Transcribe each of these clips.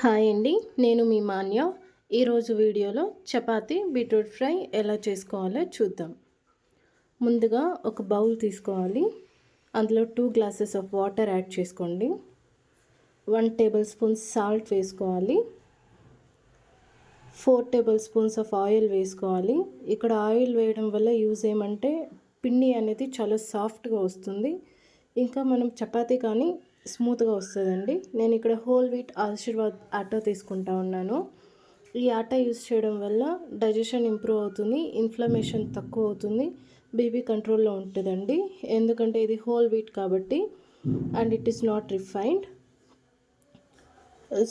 Hi అండి నేను మీ మాన్య. ఈరోజు వీడియోలో చపాతీ బీట్రూట్ ఫ్రై ఎలా చేసుకోవాలో చూద్దాం. ముందుగా ఒక బౌల్ తీసుకోవాలి. అందులో two glasses of water add చేసుకోండి. వన్ టేబుల్ స్పూన్స్ సాల్ట్ వేసుకోవాలి. Four table spoons of oil వేసుకోవాలి. ఇక్కడ ఆయిల్ వేయడం వల్ల యూజ్ ఏమంటే పిండి అనేది చాలా సాఫ్ట్గా వస్తుంది. ఇంకా మనం చపాతీ కానీ స్మూత్గా వస్తుందండి. నేను ఇక్కడ హోల్ వీట్ ఆశీర్వాద్ ఆటా తీసుకుంటా ఉన్నాను. ఈ ఆటా యూస్ చేయడం వల్ల డైజెషన్ ఇంప్రూవ్ అవుతుంది ఇన్ఫ్లమేషన్ తక్కువ అవుతుంది బీపీ కంట్రోల్లో ఉంటుందండి. ఎందుకంటే ఇది హోల్ వీట్ కాబట్టి and it is not refined.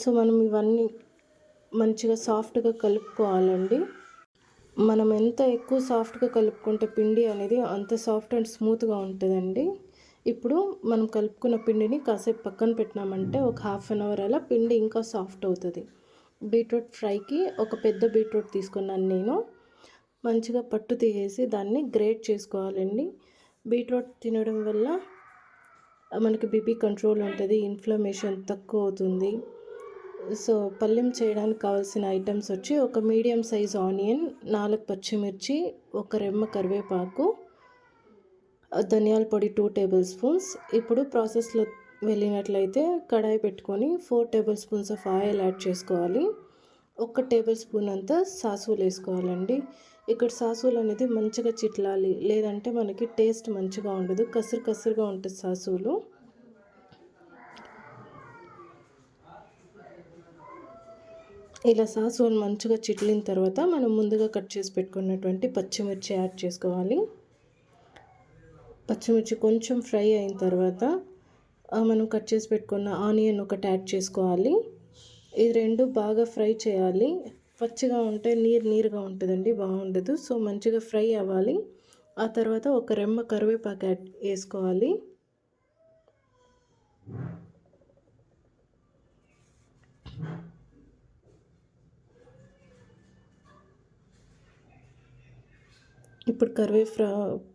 So మనం ఇవన్నీ మంచిగా సాఫ్ట్గా కలుపుకోవాలండి. మనం ఎంత ఎక్కువ సాఫ్ట్గా కలుపుకుంటే పిండి అనేది అంత సాఫ్ట్ అండ్ స్మూత్గా ఉంటుందండి. ఇప్పుడు మనం కలుపుకున్న పిండిని కాసేపు పక్కన పెట్టినామంటే ఒక హాఫ్ అన్ అవర్ అలా పిండి ఇంకా సాఫ్ట్ అవుతుంది. బీట్రూట్ ఫ్రైకి ఒక పెద్ద బీట్రూట్ తీసుకున్నాను నేను. మంచిగా పట్టు తీసేసి దాన్ని గ్రేట్ చేసుకోవాలండి. బీట్రూట్ తినడం వల్ల మనకి బీపీ కంట్రోల్ ఉంటుంది ఇన్ఫ్లమేషన్ తక్కువ అవుతుంది. సో పల్లెం చేయడానికి కావాల్సిన ఐటమ్స్ వచ్చి ఒక మీడియం సైజ్ ఆనియన్ నాలుగు పచ్చిమిర్చి ఒక రెమ్మ కరివేపాకు ధనియాల పొడి టూ టేబుల్ స్పూన్స్ ఇప్పుడు ప్రాసెస్లో వెళ్ళినట్లయితే కడాయి పెట్టుకొని four table spoons of oil add చేసుకోవాలి. ఒక టేబుల్ స్పూన్ అంతా సాసులు వేసుకోవాలండి. ఇక్కడ సాసులు అనేది మంచిగా చిట్లాలి లేదంటే మనకి టేస్ట్ మంచిగా ఉండదు కసురు కసురుగా ఉంటుంది సాసులు. ఇలా సాసులు మంచిగా చిట్లిన తర్వాత మనం ముందుగా కట్ చేసి పెట్టుకున్నటువంటి పచ్చిమిర్చి యాడ్ చేసుకోవాలి. పచ్చిమిర్చి కొంచెం ఫ్రై అయిన తర్వాత మనం కట్ చేసి పెట్టుకున్న ఆనియన్ ఒకటి యాడ్ చేసుకోవాలి. ఇది రెండు బాగా ఫ్రై చేయాలి. పచ్చిగా ఉంటే నీరు నీరుగా ఉంటుందండి బాగుండదు. సో మంచిగా ఫ్రై అవ్వాలి. ఆ తర్వాత ఒక రెమ్మ కరివేపాకు యాడ్ వేసుకోవాలి ఇప్పుడు కరివే ఫ్రా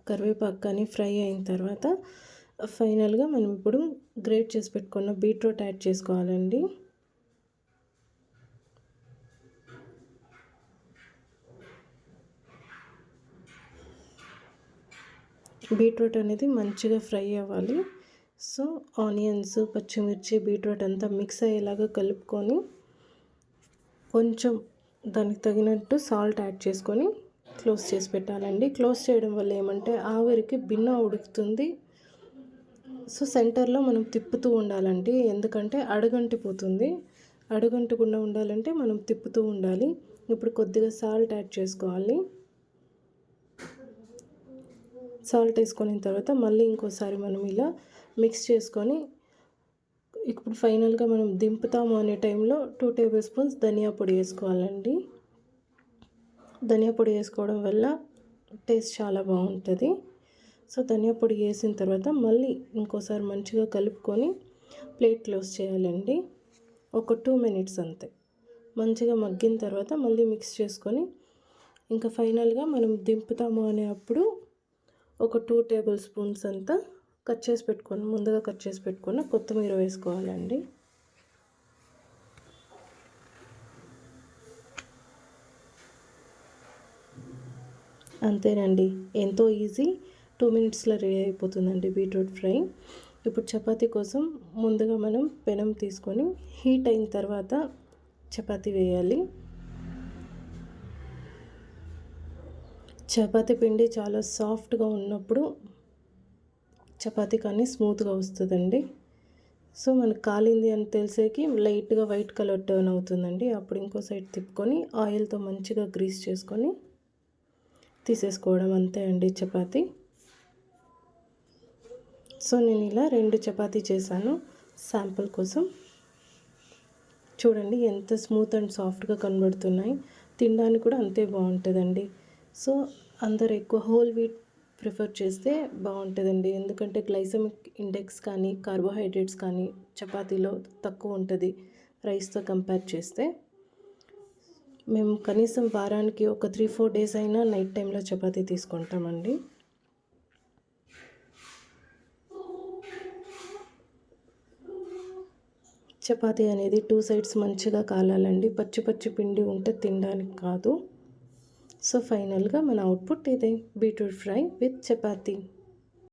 కరివేపాకు కానీ ఫ్రై అయిన తర్వాత ఫైనల్గా మనం ఇప్పుడు గ్రేట్ చేసి పెట్టుకున్న బీట్రూట్ యాడ్ చేసుకోవాలండి. బీట్రూట్ అనేది మంచిగా ఫ్రై అవ్వాలి. సో ఆనియన్స్ పచ్చిమిర్చి బీట్రూట్ అంతా మిక్స్ అయ్యేలాగా కలుపుకొని కొంచెం దానికి తగినట్టు సాల్ట్ యాడ్ చేసుకొని క్లోజ్ చేసి పెట్టాలండి. క్లోజ్ చేయడం వల్ల ఏమంటే ఆవిరికి బిన్న ఉడుకుతుంది. సో సెంటర్లో మనం తిప్పుతూ ఉండాలండి. ఎందుకంటే అడుగంటిపోతుంది. అడుగంటకుండా ఉండాలంటే మనం తిప్పుతూ ఉండాలి. ఇప్పుడు కొద్దిగా సాల్ట్ యాడ్ చేసుకోవాలి. సాల్ట్ వేసుకున్న తర్వాత మళ్ళీ ఇంకోసారి మనం ఇలా మిక్స్ చేసుకొని ఇప్పుడు ఫైనల్గా మనం దింపుతాము అనే టైంలో టూ టేబుల్ స్పూన్స్ ధనియా పొడి వేసుకోవాలండి. ధనియా పొడి వేసుకోవడం వల్ల టేస్ట్ చాలా బాగుంటుంది. సో ధనియా పొడి వేసిన తర్వాత మళ్ళీ ఇంకోసారి మంచిగా కలుపుకొని ప్లేట్ క్లోజ్ చేయాలండి. ఒక టూ మినిట్స్ అంతే. మంచిగా మగ్గిన తర్వాత మళ్ళీ మిక్స్ చేసుకొని ఇంకా ఫైనల్గా మనం దింపుతాము అనే అప్పుడు ఒక టూ టేబుల్ స్పూన్స్ అంతా కట్ చేసి పెట్టుకొని ముందుగా కట్ చేసి పెట్టుకున్న కొత్తిమీర వేసుకోవాలండి. అంతేనండి. ఎంతో ఈజీ. టూ మినిట్స్లో రెడీ అయిపోతుందండి బీట్రూట్ ఫ్రై. ఇప్పుడు చపాతీ కోసం ముందుగా మనం పెనం తీసుకొని హీట్ అయిన తర్వాత చపాతీ వేయాలి. చపాతీ పిండి చాలా సాఫ్ట్గా ఉన్నప్పుడు చపాతీ కానీ స్మూత్గా వస్తుందండి. సో మనకు కాలింది అని తెలిసేకి లైట్గా వైట్ కలర్ టర్న్ అవుతుందండి. అప్పుడు ఇంకో సైడ్ తిప్పుకొని ఆయిల్తో మంచిగా గ్రీస్ చేసుకొని తీసేసుకోవడం అంతే అండి చపాతి. సో నేను ఇలా రెండు చపాతీ చేశాను శాంపుల్ కోసం. చూడండి ఎంత స్మూత్ అండ్ సాఫ్ట్గా కనబడుతున్నాయి. తినడానికి కూడా అంతే బాగుంటుందండి. సో అందరు ఎక్కువ హోల్ వీట్ ప్రిఫర్ చేస్తే బాగుంటుందండి. ఎందుకంటే గ్లైసమిక్ ఇండెక్స్ కానీ కార్బోహైడ్రేట్స్ కానీ చపాతీలో తక్కువ ఉంటుంది రైస్తో కంపేర్ చేస్తే. మేము కనీసం వారానికి ఒక త్రీ ఫోర్ డేస్ అయినా నైట్ టైంలో చపాతీ తీసుకుంటామండి. చపాతీ అనేది టూ సైడ్స్ మంచిగా కాలాలండి. పచ్చి పచ్చి పిండి ఉంటే తినడానికి కాదు. సో ఫైనల్గా మన అవుట్పుట్ ఇదే. Beetroot fry with chapati.